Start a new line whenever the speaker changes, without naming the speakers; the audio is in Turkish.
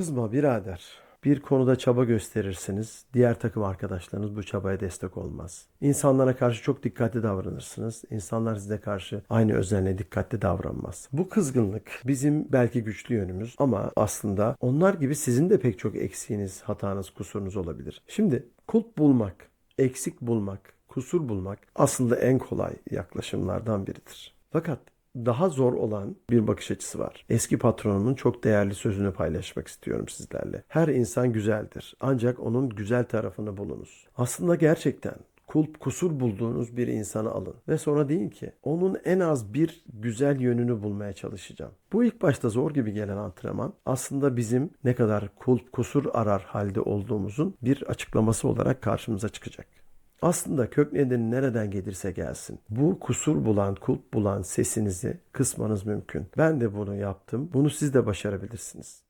Kızma birader. Bir konuda çaba gösterirsiniz, diğer takım arkadaşlarınız bu çabaya destek olmaz. İnsanlara karşı çok dikkatli davranırsınız. İnsanlar size karşı aynı özenle dikkatli davranmaz. Bu kızgınlık bizim belki güçlü yönümüz ama aslında onlar gibi sizin de pek çok eksiğiniz, hatanız, kusurunuz olabilir. Şimdi kulp bulmak, eksik bulmak, kusur bulmak aslında en kolay yaklaşımlardan biridir. Fakat daha zor olan bir bakış açısı var. Eski patronumun çok değerli sözünü paylaşmak istiyorum sizlerle. Her insan güzeldir. Ancak onun güzel tarafını bulunuz. Aslında gerçekten kulp kusur bulduğunuz bir insanı alın ve sonra deyin ki onun en az bir güzel yönünü bulmaya çalışacağım. Bu ilk başta zor gibi gelen antrenman aslında bizim ne kadar kulp kusur arar halde olduğumuzun bir açıklaması olarak karşımıza çıkacak. Aslında kök nedeni nereden gelirse gelsin. Bu kusur bulan, kulp bulan sesinizi kısmanız mümkün. Ben de bunu yaptım. Bunu siz de başarabilirsiniz.